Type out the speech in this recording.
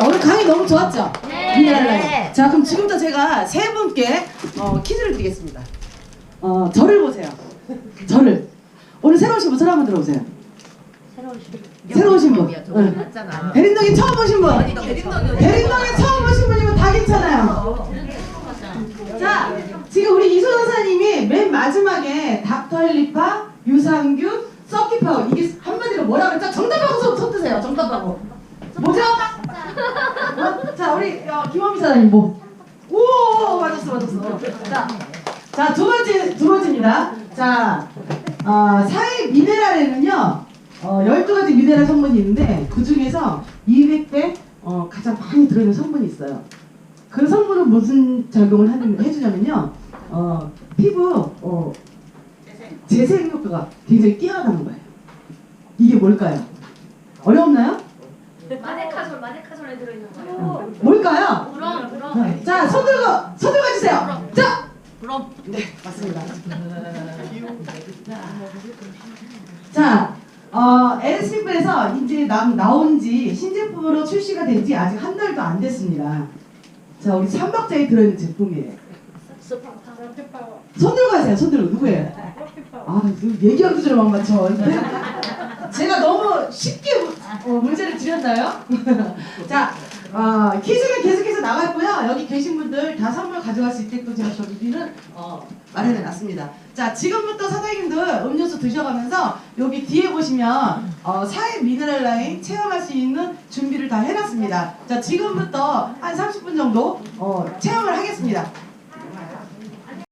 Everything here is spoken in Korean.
자, 오늘 강의 너무 좋았죠? 네. 자, 그럼 지금부터 제가 세 분께 어, 퀴즈를 드리겠습니다. 어, 저를 보세요. 저를. 오늘 새로 오신 분, 저를 한번 들어보세요. 새로 오신 분. 응. 대림동에 처음 오신 분. 대림동에 처음 오신 분이면 다 괜찮아요. 자, 지금 우리 이소 선사님이 맨 마지막에 닥터헬리파, 유산균, 서키파워 이게 한마디로 뭐라 그랬죠? 정답하고 손, 손 드세요. 정답하고. 우리 어, 김원미 사장님 뭐? 오, 맞았어, 맞았어. 자, 자, 두 번째, 두 번째입니다. 자, 어, 사회 미네랄에는요, 어, 12가지 미네랄 성분이 있는데, 그 중에서 200배 어, 가장 많이 들어있는 성분이 있어요. 그 성분은 무슨 작용을 하는, 해주냐면요, 어, 피부, 어, 재생 효과가 굉장히 뛰어나는 거예요. 이게 뭘까요? 어렵나요? 마데카솔 마데카솔에 들어있는 거예요. 뭘까요? 그럼 그럼. 자, 손 들고, 손 들고 해주세요. 자! 그럼. 네, 맞습니다. 자, 어, LSP에서 이제 남, 나온 지 신제품으로 출시가 된 지 아직 한 달도 안 됐습니다. 자, 우리 삼박자에 들어있는 제품이에요. 손 들고 하세요, 손 들고. 누구예요? 아, 그 얘기하기도 전에 막 맞춰. 제가 너무 쉽게 무- 어, 문제를 드렸나요? 자, 어, 퀴즈는 계속해서 나갔고요. 여기 계신 분들 다 선물 가져갈 수 있게끔 제가 저기는 어, 마련해 놨습니다. 자, 지금부터 사장님들 음료수 드셔가면서 여기 뒤에 보시면 어, 사회 미네랄 라인 체험할 수 있는 준비를 다 해놨습니다. 자, 지금부터 한 30분 정도 어, 체험을 하겠습니다.